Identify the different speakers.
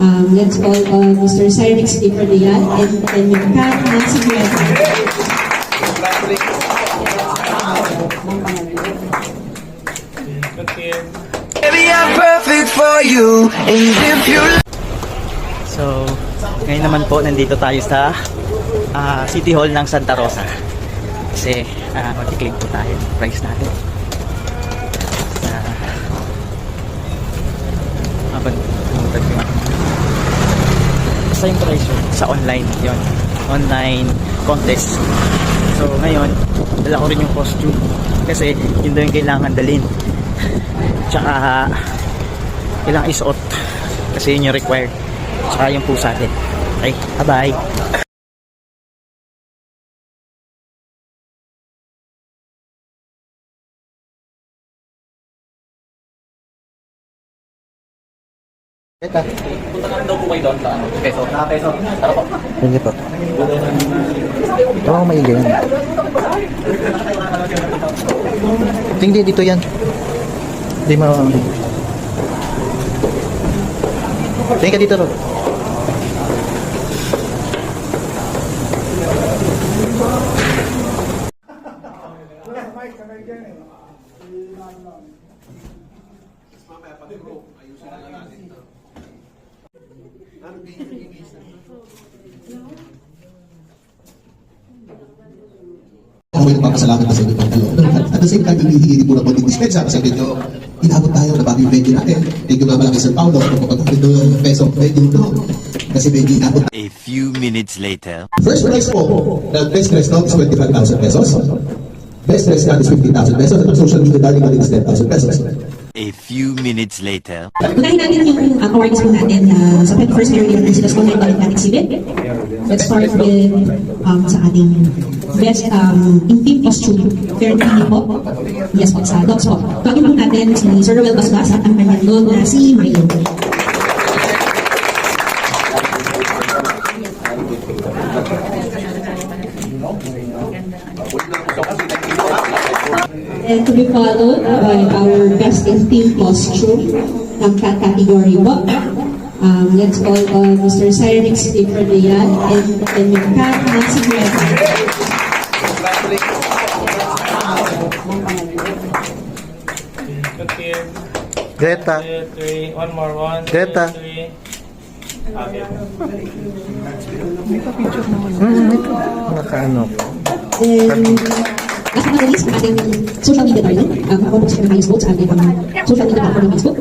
Speaker 1: Um, let's call on Mr. Cyrix Di Perdian and then yung Kat Nancy.
Speaker 2: Baby, I'm perfect for you. And if you
Speaker 3: So, ngayon naman po nandito tayo sa ah, City Hall ng Santa Rosa. Kasi uh, mag-claim po tayo price natin. Sa habang tumutag yung Basta yung yun, sa online yon Online contest. So, ngayon, dala ko rin yung costume. Kasi yun daw yung kailangan dalhin. Tsaka, kailangan isuot. Kasi yun yung required. Tsaka yung po sa atin. Okay, bye-bye. Punta lang daw po kayo doon sa ano, peso. Na peso. Tara po.
Speaker 4: Hindi po. Tama maigi yan. Hindi, dito yan. Hindi ma... Tingin ka dito, Rob.
Speaker 5: Ako yung papasalamat na sa inyo kayo. At the same time, hinihingi po na po din dispensa kasi medyo inabot tayo na bago yung venue natin. Thank you nga malaki Sir Paulo kung kapag ng peso venue no. Kasi medyo inabot
Speaker 6: A few minutes later.
Speaker 5: First prize po, na best dress dog is 25,000 pesos. Best dress cat is 50,000 pesos. At ang social media darling natin is 10,000 pesos.
Speaker 6: A few minutes later.
Speaker 1: Unahin natin yung awards po natin uh, sa 21st Area Universitas Online Balikan Exhibit. Let's start with um, sa ating best um, in-team costume. Fair Pili po. Yes po, sa dogs po. Tawagin po natin si Sir Roel Basbas at ang kanyang dog na si Mario. And to be followed by our best in team costume ng cat category po. Um, let's call on Mr. Cyrix Di Perdian and then yung cat Nancy Guerra.
Speaker 4: Greta.
Speaker 7: Two, three. One more. One, two,
Speaker 4: Greta.
Speaker 7: three. Okay.
Speaker 4: Hmm, ito. Nakaano.
Speaker 1: And but not least, ang ating social media darling. Um, ako po si Mayos Votes, ang ating um, social media platform Facebook.